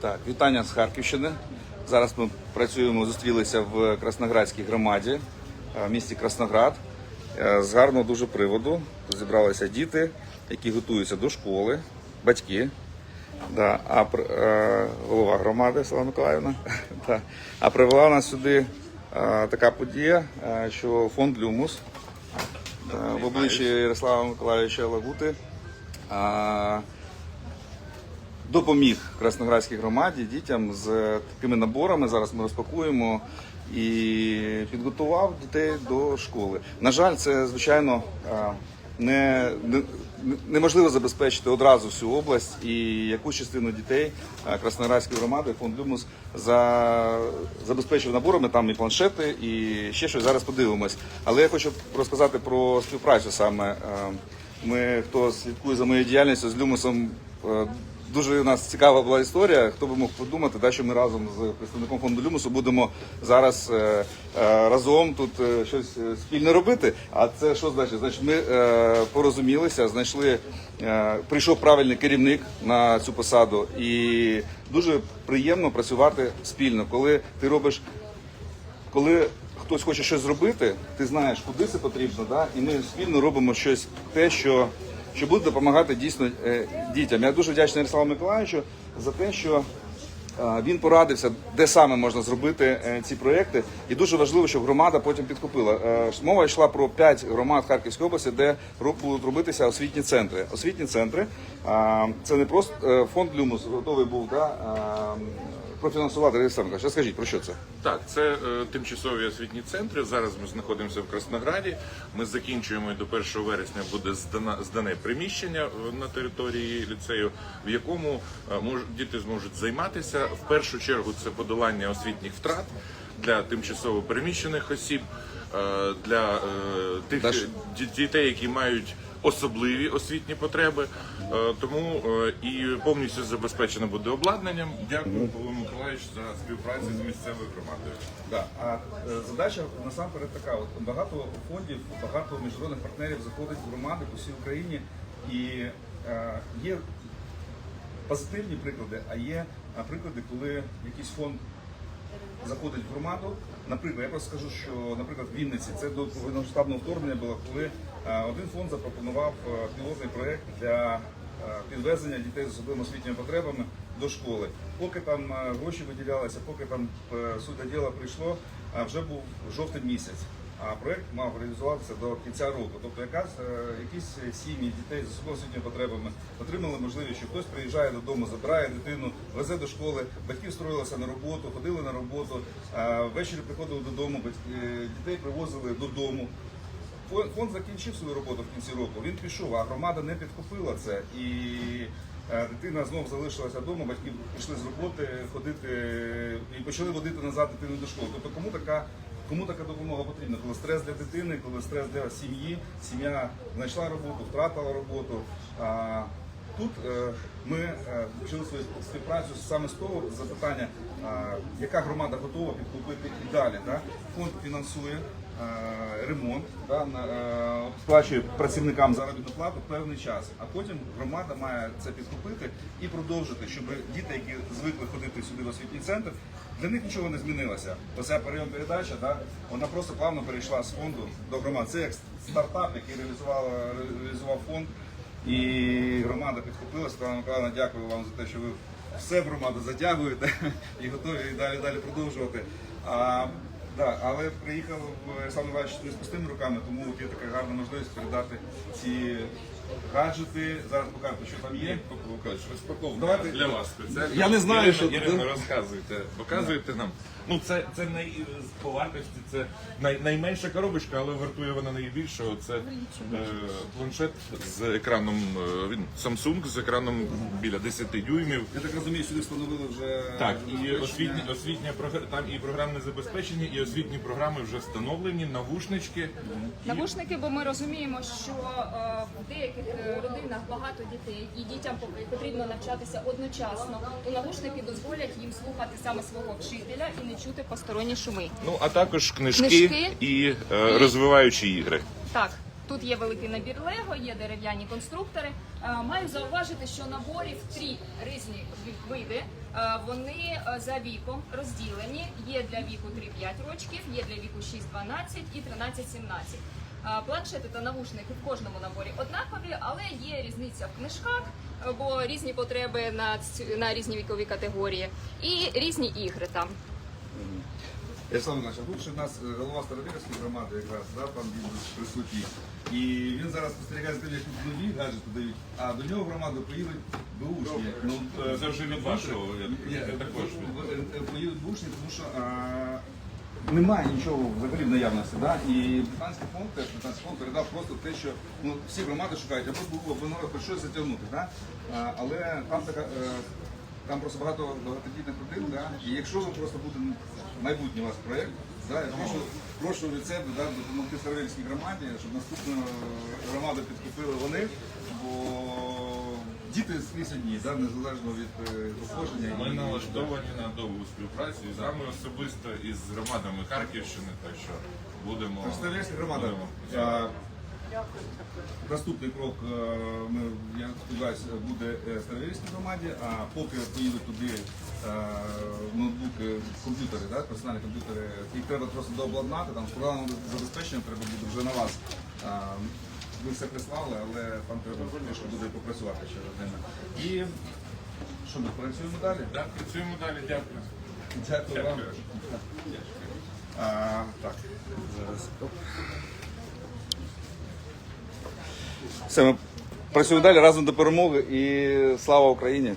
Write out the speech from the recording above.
Так, вітання з Харківщини. Зараз ми працюємо, зустрілися в Красноградській громаді е, в місті Красноград. Е, З гарного дуже приводу. Тут зібралися діти, які готуються до школи, батьки. Да, а е, голова громади Слава Миколаївна. Да. А привела нас сюди така подія, що фонд Люмус в обличчі Ярослава Миколаївича Лагути. Е, допоміг Красноградській громаді дітям з такими наборами. Зараз ми розпакуємо і підготував дітей до школи. На жаль, це звичайно не, не неможливо забезпечити одразу всю область і якусь частину дітей Красноградської громади фонд Люмус за забезпечив наборами там і планшети, і ще щось зараз подивимось. Але я хочу розказати про співпрацю саме. Ми, хто слідкує за моєю діяльністю з Люмусом, е, Дуже у нас цікава була історія. Хто би мог подумати, да, що ми разом з представником фонду Люмусу будемо зараз е, е, разом тут е, щось е, спільно робити. А це що значить? Значить, ми е, порозумілися, знайшли, е, прийшов правильний керівник на цю посаду, і дуже приємно працювати спільно, коли ти робиш коли хтось хоче щось зробити, ти знаєш, куди це потрібно, да? і ми спільно робимо щось те, що, що буде допомагати дійсно е, дітям. Я дуже вдячний Ярославу Миколаївичу за те, що е, він порадився, де саме можна зробити е, ці проекти, і дуже важливо, щоб громада потім підкупила. Мова йшла про п'ять громад Харківської області, де будуть робитися освітні центри. Освітні центри це не просто фонд Люмус готовий був да, профінансувати Олександр Миколаївич, Скажіть про що це? Так, це е, тимчасові освітні центри. Зараз ми знаходимося в Краснограді. Ми закінчуємо і до 1 вересня буде здана, здане приміщення е, на території ліцею, в якому е, мож, діти зможуть займатися. В першу чергу це подолання освітніх втрат для тимчасово переміщених осіб, е, для е, тих Даш- дітей, які мають особливі освітні потреби. Е, Тому е, і повністю забезпечено буде обладнанням. Дякую, Павло Миколаївич, за співпрацю з місцевою громадою. Да. А е, задача насамперед така: от багато фондів, багато міжнародних партнерів заходить в громади по всій Україні, і е, є позитивні приклади, а є приклади, коли якийсь фонд заходить в громаду. Наприклад, я просто скажу, що, наприклад, в Вінниці це до повномасштабного вторгнення було, коли е, один фонд запропонував е, пілотний проєкт для е, підвезення дітей з особливими освітніми потребами до школи. Поки там гроші виділялися, поки там суть діла прийшло, вже був жовтий місяць. А проект мав реалізуватися до кінця року. Тобто якась, е, якісь сім'ї дітей з освітніми потребами отримали можливість, що хтось приїжджає додому, забирає дитину, везе до школи, батьки встроїлися на роботу, ходили на роботу, а ввечері приходили додому, батьки, е, дітей привозили додому. Фон- Фонд закінчив свою роботу в кінці року. Він пішов, а громада не підхопила це. І е, дитина знов залишилася вдома, батьки пішли з роботи ходити і почали водити назад дитину до школи. Тобто кому така. Кому така допомога потрібна? Коли стрес для дитини, коли стрес для сім'ї, сім'я знайшла роботу, втратила роботу. Тут е, ми е, почали свою співпрацю саме з того запитання, яка громада готова підкупити і далі. Фонд фінансує е, ремонт, е, сплачує працівникам заробітну плату певний час, а потім громада має це підкупити і продовжити, щоб діти, які звикли ходити сюди в освітній центр, для них нічого не змінилося. Оця прийом передача, да, вона просто плавно перейшла з фонду до громад. Це як стартап, який реалізував фонд. І громада підхопилася. Пане Миколаївна, дякую вам за те, що ви все в громаду затягуєте і готові далі далі продовжувати. А, да, але приїхав Олександр Іванович не з пустими руками, тому от є така гарна можливість передати ці гаджети. Зараз покажете, що там є. Миколаївич, розпаковка Давайте. для вас спеціально. Я не знаю, Ірина, що- Ірина, розказуйте, показуйте нам. Ну це, це най, по вартості, це най, найменша коробочка, але вартує вона найбільше. Це е, планшет з екраном е, він Samsung з екраном біля 10 дюймів. Я так розумію, сюди встановили вже Так, і освітні, освітня програ- там і програмне забезпечення, і освітні програми вже встановлені, навушнички. Навушники, бо ми розуміємо, що е, в деяких е, родинах багато дітей і дітям потрібно навчатися одночасно. То навушники дозволять їм слухати саме свого вчителя і не чути посторонні шуми. Ну а також книжки, Книжки. і е, розвиваючі ігри. Так, Тут є великий набір Лего, є дерев'яні конструктори. Е, Маю зауважити, що наборів три різні види. Е, Вони за віком розділені. Є для віку 3-5 років, є для віку 6-12 і 13-17. Е, Планшети та навушники в кожному наборі однакові, але є різниця в книжках, е, бо різні потреби на, на різні вікові категорії і різні ігри там. Ярослав Іванович, тут ще в нас е, голова Старовірської громади якраз, да, пан він присутній. І він зараз спостерігає за тим, як тут нові гаджети дають, а до нього в громаду поїдуть бушні. Ну, Е, Це вже від вашого, я- я також в- Поїдуть бушні, тому що а, немає нічого взагалі в наявності. Да? І британський фонд, теж британський фонд передав просто те, що ну, всі громади шукають, або було, або народ хоч щось затягнути. Да? А, але там така. е, там просто багато багатодітних родин, да? і якщо ви просто буде майбутній у вас проєкт, да, я прошу, прошу від себе да, допомогти Старовільській громаді, щоб наступну громаду підкупили вони, діти одні, да, незалежно від е, походження. Ми налаштовані на довгу співпрацю з вами особисто, і з громадами Харківщини, так що будемо. Старовільська громада. будемо. Наступний крок, е, я сподіваюся, буде е, Старовільській громаді, а поки поїдуть туди ноутбуки, комп'ютери, да, персональні комп'ютери, їх треба просто дообладнати, там програмне забезпечення треба буде вже на вас. Ви все прислали, але там треба що буде попрацювати ще родина. І що ми працюємо далі? Так, працюємо далі, дякую. Дякую вам. А, так, зараз. Все, ми працюємо далі разом до перемоги і слава Україні!